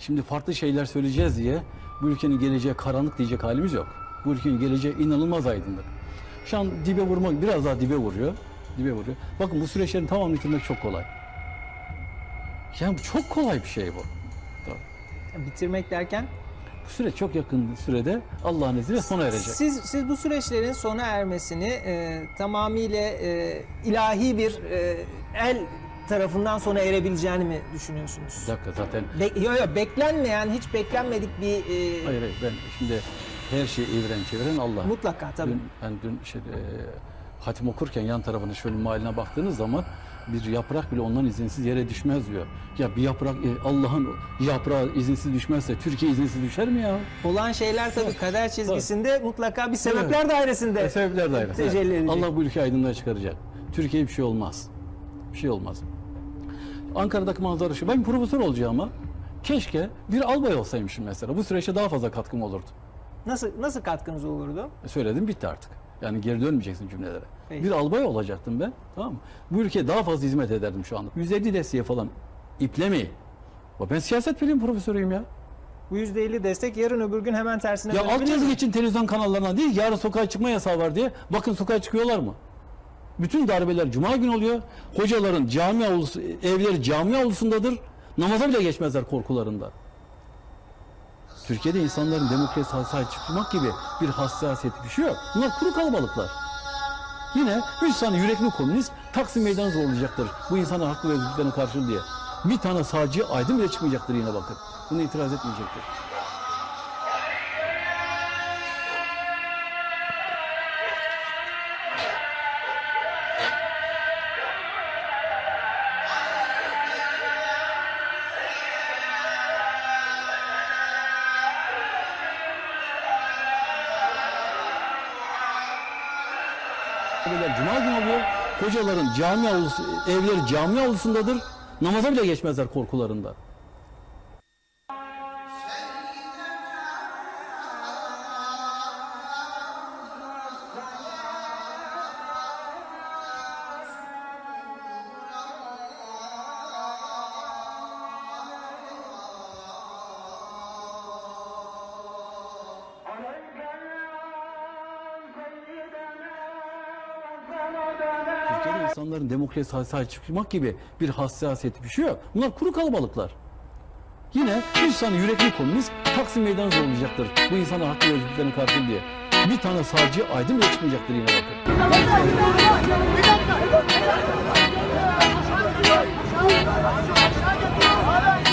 Şimdi farklı şeyler söyleyeceğiz diye bu ülkenin geleceği karanlık diyecek halimiz yok. Bu ülkenin geleceği inanılmaz aydınlık. Şu an dibe vurmak biraz daha dibe vuruyor. Dibe vuruyor. Bakın bu süreçlerin tamamını bitirmek çok kolay. Yani çok kolay bir şey bu. Bitirmek derken Bu süreç çok yakın sürede Allah'ın izniyle sona erecek. siz siz bu süreçlerin sona ermesini e, tamamıyla e, ilahi bir e, el tarafından sona erebileceğini mi düşünüyorsunuz? Bir dakika zaten Be- yo, yo, beklenmeyen, hiç beklenmedik bir e, hayır hayır ben şimdi her şeyi eviren çeviren Allah. mutlaka tabii. Dün, ben dün şey, e, hatim okurken yan tarafına şöyle mahaline baktığınız zaman bir yaprak bile ondan izinsiz yere düşmez diyor. Ya bir yaprak e, Allah'ın yaprağı izinsiz düşmezse Türkiye izinsiz düşer mi ya? Olan şeyler tabii kader çizgisinde mutlaka bir sebepler dairesinde. E, sebepler daire. Tecelli edecek. Allah bu ülkeyi aydınlığa çıkaracak. Türkiye'ye bir şey olmaz. Bir şey olmaz. Ankara'daki manzara şu. Ben profesör olacağıma keşke bir albay olsaymışım mesela. Bu süreçte daha fazla katkım olurdu. Nasıl nasıl katkınız olurdu? E, Söyledim bitti artık. Yani geri dönmeyeceksin cümlelere. Peki. Bir albay olacaktım ben. Tamam mı? Bu ülkeye daha fazla hizmet ederdim şu anda. 150 desteğe falan iplemeyin. Ben siyaset bilim profesörüyüm ya. Bu %50 destek yarın öbür gün hemen tersine Ya dönebilir altyazı mi? geçin televizyon kanallarına değil, yarın sokağa çıkma yasağı var diye. Bakın sokağa çıkıyorlar mı? Bütün darbeler cuma günü oluyor. Hocaların cami avlusu, evleri cami avlusundadır. Namaza bile geçmezler korkularında. Türkiye'de insanların demokrasiye sahip çıkmak gibi bir hassasiyeti bir şey yok. Bunlar kuru kalabalıklar. Yine 3 tane yürekli komünist Taksim Meydanı zorlayacaktır. Bu insanın haklı ve özgürlüklerine karşı diye. Bir tane sağcı aydın bile çıkmayacaktır yine bakın. Buna itiraz etmeyecektir. Hocaların cami avlusu, evleri cami avlusundadır. Namaza bile geçmezler korkularında. Türkiye'de insanların demokrasiye sahip çıkmak gibi bir hassasiyeti bir şey yok. Bunlar kuru kalabalıklar. Yine 3 tane yürekli komünist Taksim Meydanı zorlayacaktır. Bu insanın haklı ve özgürlüklerine karşı diye. Bir tane sağcı aydın bile çıkmayacaktır yine bakın. İnsanların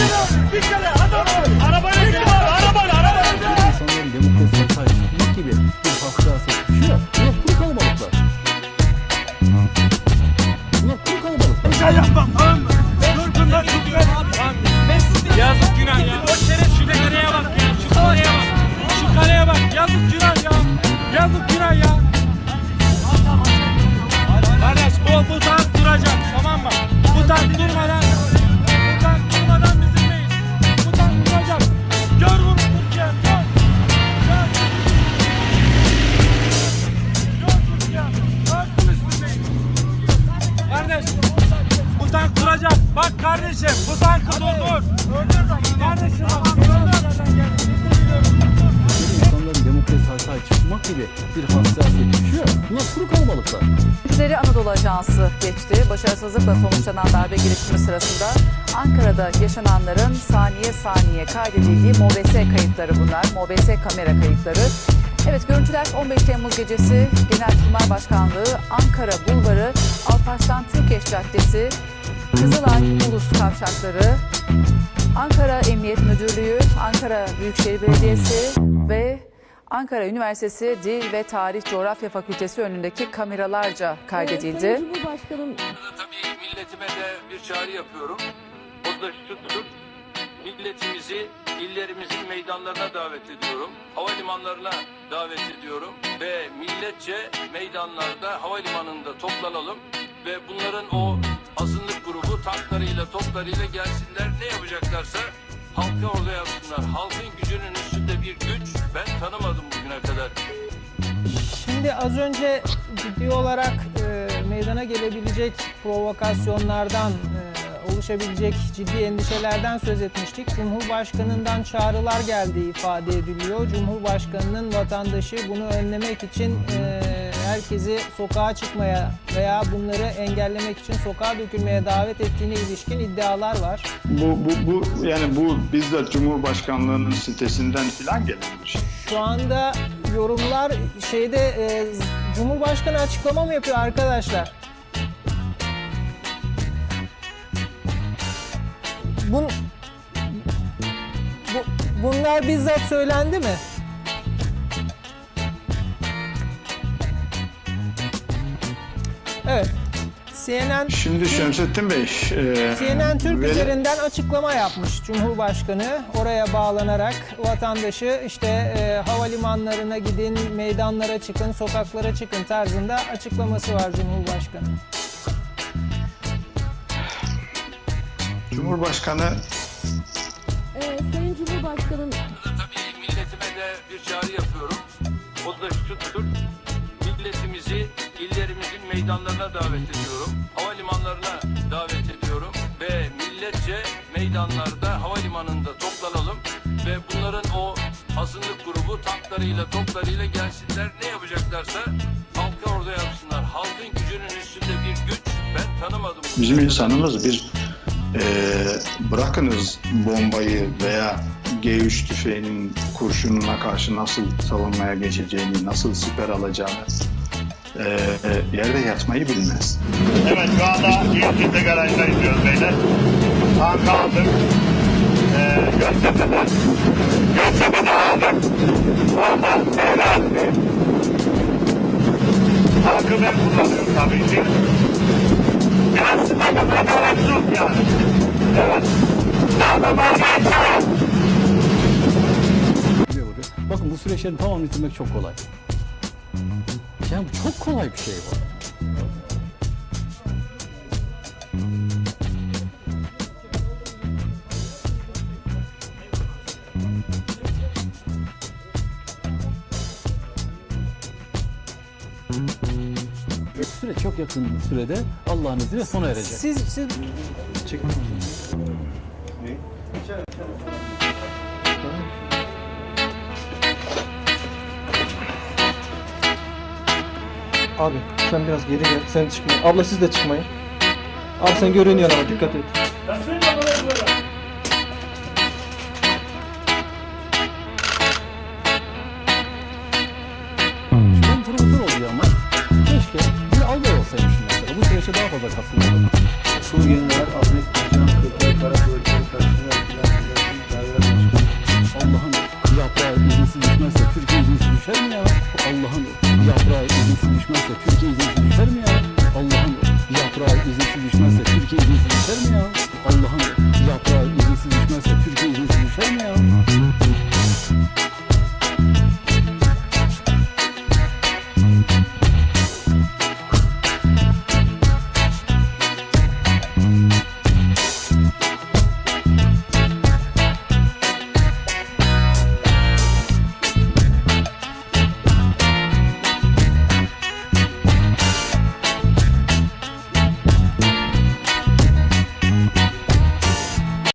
Hospital! Bunlar kuru kalabalıklar. Görüntüleri Anadolu Ajansı geçti. Başarısızlıkla sonuçlanan darbe girişimi sırasında Ankara'da yaşananların saniye saniye kaydedildiği MOBS kayıtları bunlar. MOBS kamera kayıtları. Evet görüntüler 15 Temmuz gecesi Genelkurmay Başkanlığı Ankara Bulvarı Alparslan Türkeş Caddesi Kızılay Ulus Kavşakları Ankara Emniyet Müdürlüğü, Ankara Büyükşehir Belediyesi ve Ankara Üniversitesi Dil ve Tarih Coğrafya Fakültesi önündeki kameralarca kaydedildi. Sayın Cumhurbaşkanım tabii milletime de bir çağrı yapıyorum. O da şudur. Milletimizi illerimizin meydanlarına davet ediyorum. Havalimanlarına davet ediyorum. Ve milletçe meydanlarda havalimanında toplanalım. Ve bunların o azınlık grubu tanklarıyla toplarıyla gelsinler. Ne yapacaklarsa halka orada yapsınlar. Halkın gücünün bir güç ben tanımadım bugüne kadar. Şimdi az önce ciddi olarak e, meydana gelebilecek provokasyonlardan, e, oluşabilecek ciddi endişelerden söz etmiştik. Cumhurbaşkanından çağrılar geldiği ifade ediliyor. Cumhurbaşkanının vatandaşı bunu önlemek için e, herkesi sokağa çıkmaya veya bunları engellemek için sokağa dökülmeye davet ettiğine ilişkin iddialar var. Bu, bu, bu yani bu bizzat Cumhurbaşkanlığının sitesinden filan gelen bir şey. Şu anda yorumlar şeyde e, Cumhurbaşkanı açıklama mı yapıyor arkadaşlar? Bun, bu, bunlar bizzat söylendi mi? Evet. CNN Şimdi Şemsettin Bey, e, CNN Türk veri- üzerinden açıklama yapmış Cumhurbaşkanı. Oraya bağlanarak vatandaşı işte e, havalimanlarına gidin, meydanlara çıkın, sokaklara çıkın tarzında açıklaması var Cumhurbaşkanı. Cumhurbaşkanı e, Sayın Cumhurbaşkanım Burada tabii milletime de bir çağrı yapıyorum. O da şudur. Milletimizi illerimizin meydanlarına davet ediyorum. Havalimanlarına davet ediyorum. Ve milletçe meydanlarda, havalimanında toplanalım. Ve bunların o azınlık grubu tanklarıyla, toplarıyla gelsinler. Ne yapacaklarsa halka orada yapsınlar. Halkın gücünün üstünde bir güç ben tanımadım. bizim insanımız bir e, bırakınız bombayı veya G3 tüfeğinin kurşununa karşı nasıl savunmaya geçeceğini, nasıl siper alacağını e, yerde yatmayı bilmez. Evet şu anda Yıldız'da garajda izliyoruz beyler. Tanka aldık. Ee, Göztepe'den. Göztepe'den aldık. Ondan evlendik. Tankı ben kullanıyorum tabii ki. Biraz sıkıntı yok yani. Evet. Vuruyor. Bakın bu süreçlerin tamamını bitirmek çok kolay. Yani çok kolay bir şey bu. Süreç çok yakın sürede Allah'ın izniyle sona erecek. Siz, siz Abi sen biraz geri gel. Sen çıkma. Abla siz de çıkmayın. Abi sen görünüyorsun ama dikkat et. Ben profesör oluyor ama keşke bir olsaymışım mesela. Bu süreçte daha fazla karşısına Allah'ın yaprağı izinsiz düşmezse Türkiye izinsiz düşer mi ya? Allah'ın yaprağı izinsiz düşmezse Türkiye